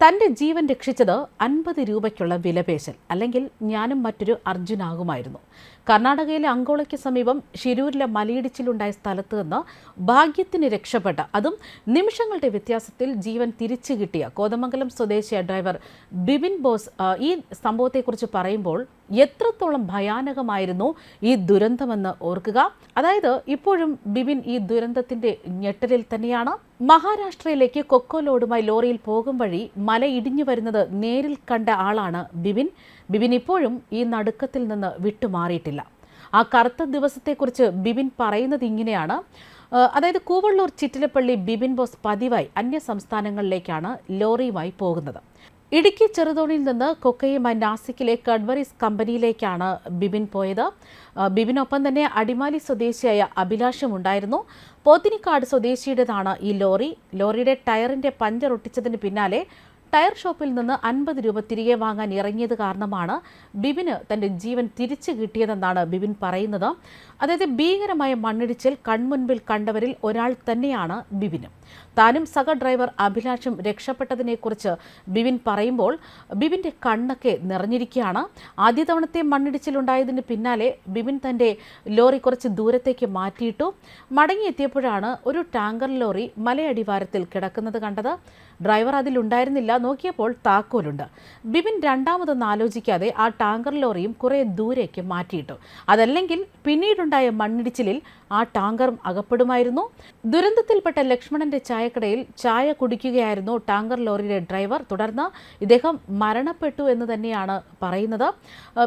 തന്റെ ജീവൻ രക്ഷിച്ചത് അൻപത് രൂപയ്ക്കുള്ള വിലപേശൽ അല്ലെങ്കിൽ ഞാനും മറ്റൊരു അർജുനാകുമായിരുന്നു. കർണാടകയിലെ അങ്കോളയ്ക്ക് സമീപം ഷിരൂരിലെ മലയിടിച്ചിലുണ്ടായ സ്ഥലത്ത് നിന്ന് ഭാഗ്യത്തിന് രക്ഷപ്പെട്ട അതും നിമിഷങ്ങളുടെ വ്യത്യാസത്തിൽ ജീവൻ തിരിച്ചു കിട്ടിയ കോതമംഗലം സ്വദേശിയ ഡ്രൈവർ ബിബിൻ ബോസ് ഈ സംഭവത്തെക്കുറിച്ച് പറയുമ്പോൾ എത്രത്തോളം ഭയാനകമായിരുന്നു ഈ ദുരന്തമെന്ന് ഓർക്കുക. അതായത് ഇപ്പോഴും ബിബിൻ ഈ ദുരന്തത്തിന്റെ ഞെട്ടലിൽ തന്നെയാണ്. മഹാരാഷ്ട്രയിലേക്ക് കൊക്കോലോഡുമായി ലോറിയിൽ പോകും വഴി മല ഇടിഞ്ഞു വരുന്നത് നേരിൽ കണ്ട ആളാണ് ബിബിൻ ബിബിൻ ഇപ്പോഴും ഈ നടുക്കത്തിൽ നിന്ന് വിട്ടുമാറിയിട്ടില്ല. ആ കറുത്ത ദിവസത്തെക്കുറിച്ച് ബിബിൻ പറയുന്നത് ഇങ്ങനെയാണ്. അതായത് കൂവള്ളൂർ ചിറ്റിലപ്പള്ളി ബിബിൻ ബോസ് പതിവായി അന്യ സംസ്ഥാനങ്ങളിലേക്കാണ് ലോറിയുമായി പോകുന്നത്. ഇടുക്കി ചെറുതോണിയിൽ നിന്ന് കൊക്കയുമായി നാസിക്കിലെ കഡ്വറീസ് കമ്പനിയിലേക്കാണ് ബിബിൻ പോയത്. ബിബിനൊപ്പം തന്നെ അടിമാലി സ്വദേശിയായ അഭിലാഷും ഉണ്ടായിരുന്നു. പോത്തിനിക്കാട് സ്വദേശിയുടേതാണ് ഈ ലോറി. ലോറിയുടെ ടയറിന്റെ പഞ്ചർ ഒട്ടിച്ചതിന് പിന്നാലെ ടയർ ഷോപ്പിൽ നിന്ന് അൻപത് രൂപ തിരികെ വാങ്ങാൻ ഇറങ്ങിയത് കാരണമാണ് ബിബിന് തന്റെ ജീവൻ തിരിച്ചു കിട്ടിയതെന്നാണ് ബിബിൻ പറയുന്നത്. അതായത് ഭീകരമായ മണ്ണിടിച്ചിൽ കൺമുൻപിൽ കണ്ടവരിൽ ഒരാൾ തന്നെയാണ് ബിബിനും താനും സഹ ഡ്രൈവർ അഭിലാഷും രക്ഷപ്പെട്ടതിനെക്കുറിച്ച് ബിബിൻ പറയുമ്പോൾ ബിബിന്റെ കണ്ണൊക്കെ നിറഞ്ഞിരിക്കുകയാണ്. ആദ്യ തവണത്തെ മണ്ണിടിച്ചിലുണ്ടായതിന് പിന്നാലെ ബിബിൻ തന്റെ ലോറി കുറച്ച് ദൂരത്തേക്ക് മാറ്റിയിട്ടു. മടങ്ങിയെത്തിയപ്പോഴാണ് ഒരു ടാങ്കർ ലോറി മലയടിവാരത്തിൽ കിടക്കുന്നത് കണ്ടത്. ഡ്രൈവർ അതിലുണ്ടായിരുന്നില്ല നോക്കിയപ്പോൾ താക്കോലുണ്ട്. ബിബിൻ രണ്ടാമതൊന്ന് ആലോചിക്കാതെ ആ ടാങ്കർ ലോറിയും കുറേ ദൂരേക്ക് മാറ്റിയിട്ടു. അതല്ലെങ്കിൽ പിന്നീടുണ്ടായ മണ്ണിടിച്ചിലിൽ ആ ടാങ്കറും അകപ്പെടുമായിരുന്നു. ദുരന്തത്തിൽപ്പെട്ട ലക്ഷ്മണന്റെ ചായക്കടയിൽ ചായ കുടിക്കുകയായിരുന്നു ടാങ്കർ ലോറിയുടെ ഡ്രൈവർ. തുടർന്ന് ഇദ്ദേഹം മരണപ്പെട്ടു എന്ന് തന്നെയാണ് പറയുന്നത്.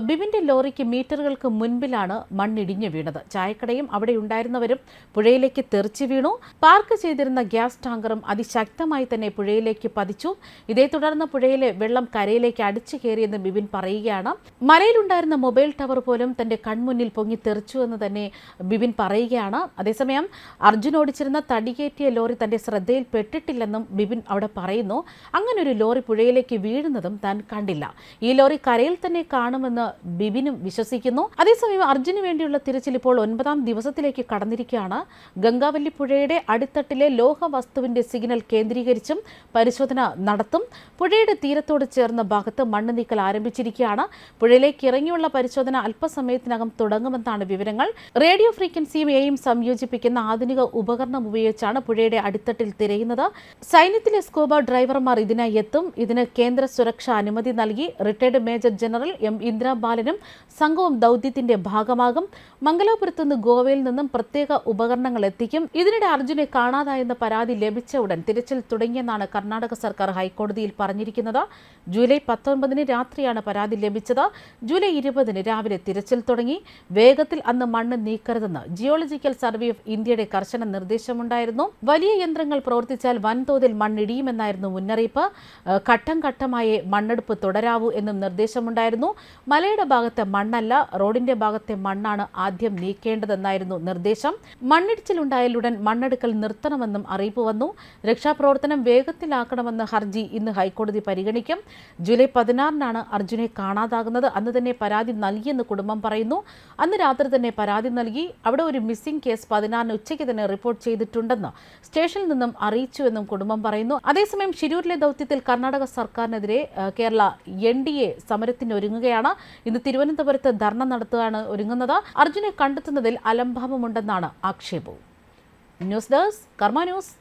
ബിബിന്റെ ലോറിക്ക് മീറ്ററുകൾക്ക് മുൻപിലാണ് മണ്ണിടിഞ്ഞു വീണത്. ചായക്കടയും അവിടെ ഉണ്ടായിരുന്നവരും പുഴയിലേക്ക് തെറിച്ചു വീണു. പാർക്ക് ചെയ്തിരുന്ന ഗ്യാസ് ടാങ്കറും അതിശക്തമായി തന്നെ പുഴയിലേക്ക് പതിച്ചു. ഇതേ തുടർന്ന് പുഴയിലെ വെള്ളം കരയിലേക്ക് അടിച്ചു കയറിയെന്ന് ബിബിൻ പറയുകയാണ്. മലയിലുണ്ടായിരുന്ന മൊബൈൽ ടവർ പോലും തന്റെ കൺമുന്നിൽ പൊങ്ങി തെറിച്ചു എന്ന് തന്നെ ബിബിൻ പറയുകയാണ്. അതേസമയം അർജുൻ ഓടിച്ചിരുന്ന തടികേറ്റിയ ലോറി തന്റെ ശ്രദ്ധയിൽ പെട്ടിട്ടില്ലെന്നും ബിബിൻ അവിടെ പറയുന്നു. അങ്ങനെ ഒരു ലോറി പുഴയിലേക്ക് വീഴുന്നതും താൻ കണ്ടില്ല. ഈ ലോറി കരയിൽ തന്നെ കാണുമെന്ന് ബിബിനും വിശ്വസിക്കുന്നു. അതേസമയം അർജുന് വേണ്ടിയുള്ള തിരച്ചിൽ ഇപ്പോൾ ഒൻപതാം ദിവസത്തിലേക്ക് കടന്നിരിക്കുകയാണ്. ഗംഗാവല്ലി പുഴയുടെ അടിത്തട്ടിലെ ലോഹ വസ്തുവിന്റെ സിഗ്നൽ കേന്ദ്രീകരിച്ചും പരിശോധന നടത്തും. പുഴയുടെ തീരത്തോട് ചേർന്ന ഭാഗത്ത് മണ്ണ് നീക്കൽ ആരംഭിച്ചിരിക്കുകയാണ്. പുഴയിലേക്ക് ഇറങ്ങിയുള്ള പരിശോധന അല്പസമയത്തിനകം തുടങ്ങുമെന്നാണ് വിവരങ്ങൾ. റേഡിയോ ഫ്രീക്വൻസിയും എയും സംയോജിപ്പിക്കുന്ന ആധുനിക ഉപകരണം ഉപയോഗിച്ചാണ് പുഴയുടെ അടിത്തട്ടിൽ തിരയുന്നത്. സൈന്യത്തിലെ സ്കൂബ ഡ്രൈവർമാർ ഇതിനായി എത്തും. ഇതിന് കേന്ദ്ര സുരക്ഷാ അനുമതി നൽകി റിട്ടയർഡ് മേജർ ജനറൽ എം ഇന്ദ്രബാലനും സംഘവും ദൗത്യത്തിന്റെ ഭാഗമാകും. മംഗലാപുരത്ത് നിന്ന് ഗോവയിൽ നിന്നും പ്രത്യേക ഉപകരണങ്ങൾ എത്തിക്കും. ഇതിനിടെ അർജുനെ കാണാതായെന്ന പരാതി ലഭിച്ച ഉടൻ തിരച്ചിൽ തുടങ്ങിയെന്നാണ് കർണാടക സർക്കാർ ഹൈക്കോടതിയിൽ പറഞ്ഞിരിക്കുന്നത് ജൂലൈ പത്തൊൻപതിന് രാത്രിയാണ് പരാതി ലഭിച്ചത്. ജൂലൈ ഇരുപതിന് രാവിലെ തിരച്ചിൽ തുടങ്ങി. വേഗത്തിൽ അന്ന് മണ്ണ് നീക്കരുതെന്ന് ജിയോളജിക്കൽ സർവേ ഓഫ് ഇന്ത്യയുടെ കർശന നിർദ്ദേശമുണ്ടായിരുന്നു. വലിയ യന്ത്രങ്ങൾ പ്രവർത്തിച്ചാൽ വൻതോതിൽ മണ്ണിടിയുമെന്നായിരുന്നു മുന്നറിയിപ്പ്. ഘട്ടം ഘട്ടമായി മണ്ണെടുപ്പ് തുടരാവൂ എന്നും നിർദ്ദേശമുണ്ടായിരുന്നു. മലയുടെ ഭാഗത്തെ മണ്ണല്ല റോഡിന്റെ ഭാഗത്തെ മണ്ണാണ് ആദ്യം നീക്കേണ്ടതെന്നായിരുന്നു നിർദ്ദേശം. മണ്ണിടിച്ചിലുണ്ടായാലുടൻ മണ്ണെടുക്കൽ നിർത്തണമെന്നും അറിയിപ്പ് വന്നു. രക്ഷാപ്രവർത്തനം വേഗത്തിലാക്കണമെന്ന് ഹർജി ഇന്ന് ഹൈക്കോടതി പരിഗണിക്കും. ജൂലൈ പതിനാറിനാണ് അർജുനെ കാണാതാകുന്നത്. അന്ന് തന്നെ പരാതി നൽകിയെന്ന് കുടുംബം പറയുന്നു. അന്ന് രാത്രി തന്നെ പരാതി നൽകി. അവിടെ ഒരു മിസ്സിംഗ് കേസ് പതിനാറിന് ഉച്ചയ്ക്ക് തന്നെ റിപ്പോർട്ട് ചെയ്തിട്ടുണ്ടെന്ന് സ്റ്റേഷനിൽ നിന്നും അറിയിച്ചുവെന്നും കുടുംബം പറയുന്നു. അതേസമയം ഷിരൂരിലെ ദൗത്യത്തിൽ കർണാടക സർക്കാരിനെതിരെ കേരള എൻ ഡി എ സമരത്തിനൊരുങ്ങുകയാണ് ഇന്ന് തിരുവനന്തപുരത്ത് ധർണ നടത്തുകയാണ് ഒരുങ്ങുന്നത്. അർജുനെ കണ്ടെത്തുന്നതിൽ അലംഭാവമുണ്ടെന്നാണ് ആക്ഷേപവും. News desk Karma news.